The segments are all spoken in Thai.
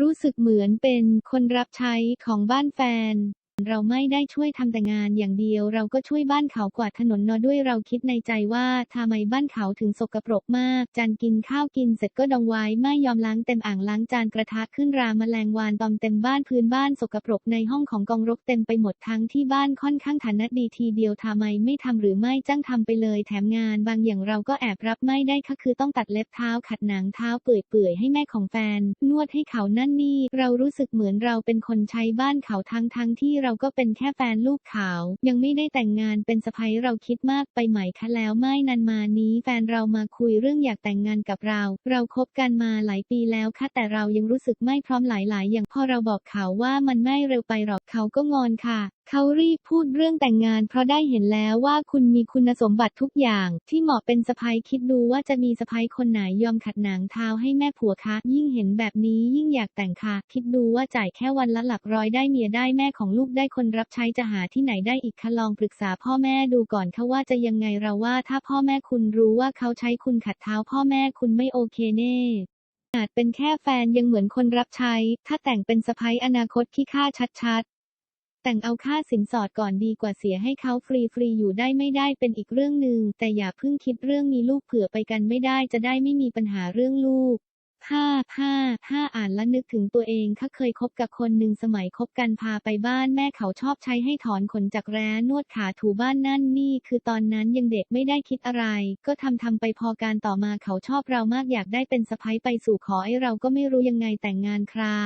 รู้สึกเหมือนเป็นคนรับใช้ของบ้านแฟน เราไม่ได้ช่วยทำแต่งานอย่างเดียว เราก็ช่วยบ้านเขากวาดถนนนอด้วยเราคิดในใจว่าทำไมบ้านเขาถึงสกปรกมาก จานกินข้าวกินเสร็จก็ดองไว้ไม่ยอมล้างเต็มอ่างล้างจานกระทะขึ้นรามแมลงวานตอมเต็มบ้านพื้นบ้านสกปรกในห้องของกองรกเต็มไปหมดทั้งที่บ้านค่อนข้างฐานะดีทีเดียวทำไมไม่ทำหรือไม่จ้างทำไปเลยแถมงาน บางอย่างเราก็แอบรับไม่ได้ค่ะคือต้องตัดเล็บเท้าขัดหนังเท้าเปื่อยๆให้แม่ของแฟน นวดให้เขานั่นนี่ เรารู้สึกเหมือนเราเป็นคนใช้บ้านเขาทั้งทั้งที่เราก็เป็นแค่แฟนลูกเขา ยังไม่ได้แต่งงานเป็นสะใภ้เราคิดมากไปไหมคะแล้วไม่นานมานี้แฟนเรามาคุยเรื่องอยากแต่งงานกับเรา เราคบกันมาหลายปีแล้วค่ะแต่เรายังรู้สึกไม่พร้อมหลาย ๆ อย่างพอเราบอกเขาว่ามันไม่เร็วไปหรอกเขาก็งอนค่ะเขารีบพูดเรื่องแต่งงานเพราะได้เห็นแล้วว่าคุณมีคุณสมบัติทุกอย่างที่เหมาะเป็นสะใภ้คิดดูว่าจะมีสะใภ้คนไหนยอมขัดหนังเท้าให้แม่ผัวคะ ยิ่งเห็นแบบนี้ยิ่งอยากแต่งค่ะ คิดดูว่าจ่ายแค่วันละหลักร้อยได้เมียได้แม่ของลูกได้คนรับใช้จะหาที่ไหนได้อีกคะลองปรึกษาพ่อแม่ดูก่อนค่ะว่าจะยังไงเราว่าถ้าพ่อแม่คุณรู้ว่าเขาใช้คุณขัดเท้าพ่อแม่คุณไม่โอเคแน่อาจเป็นแค่แฟนยังเหมือนคนรับใช้ ถ้าแต่งเป็นสะใภ้อนาคตขี้ข้าชัดๆ แต่งเอาค่าสินสอดก่อนดีกว่าเสียให้เขาฟรีๆอยู่ได้ไม่ได้เป็นอีกเรื่องหนึ่งแต่อย่าเพิ่งคิดเรื่องมีลูกเผื่อไปกันไม่ได้จะได้ไม่มีปัญหาเรื่องลูก ห้าห้าห้าอ่านและนึกถึงตัวเองค่ะเคยคบกับคนหนึ่งสมัยคบกันพาไปบ้านแม่เขาชอบใช้ให้ถอนขนจากแร้นวดขาถูบ้านนั่นนี่ คือตอนนั้นยังเด็กไม่ได้คิดอะไร ก็ทำทำไปพอการต่อมาเขาชอบเรามากอยากได้เป็นสะพ้ยไปสู่ขอไอ้เราก็ไม่รู้ยังไงแต่งงานครา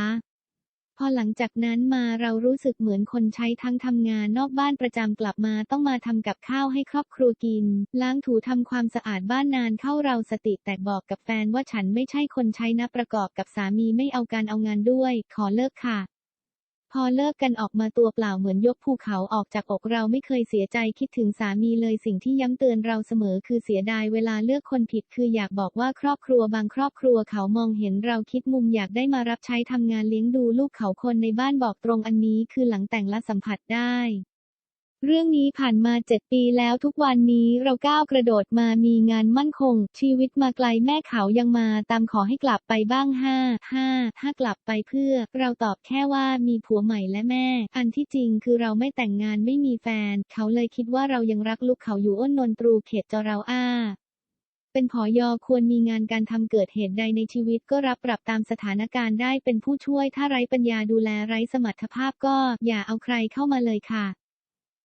พอหลังจากนั้นมาเรารู้สึกเหมือนคนใช้ทั้งทำงานนอกบ้านประจำกลับมาต้องมาทำกับข้าวให้ครอบครัวกิน ล้างถูทำความสะอาดบ้านนานเข้าเราสติแตกบอกกับแฟนว่าฉันไม่ใช่คนใช้นะประกอบกับสามีไม่เอาการเอางานด้วย ขอเลิกค่ะ พอเลิกกันออกมาตัวเปล่าเหมือนยกภูเขาออกจากอกเราไม่เคยเสียใจคิดถึงสามีเลยสิ่งที่ย้ำเตือนเราเสมอคือเสียดายเวลาเลือกคนผิดคืออยากบอกว่าครอบครัวบางครอบครัวเขามองเห็นเราคิดมุมอยากได้มารับใช้ทำงานเลี้ยงดูลูกเขาคนในบ้านบอกตรงอันนี้คือหลังแต่งและสัมผัสได้ เรื่องนี้ผ่านมาเจ็ดปีแล้วทุกวันนี้เราก้าวกระโดดมามีงานมั่นคง ชีวิตมาไกลแม่เขายังมาตามขอให้กลับไปบ้างห้าห้าถ้ากลับไปเพื่อ เราตอบแค่ว่ามีผัวใหม่และแม่ อันที่จริงคือเราไม่แต่งงานไม่มีแฟน เขาเลยคิดว่าเรายังรักลูกเขาอยู่อ้นนนตรูเขตจเราอ้าเป็นผอยอควรมีงานการทำเกิดเหตุใดในชีวิตก็รับปรับตามสถานการณ์ได้เป็นผู้ช่วยถ้าไร้ปัญญาดูแลไร้สมรรถภาพก็อย่าเอาใครเข้ามาเลยค่ะ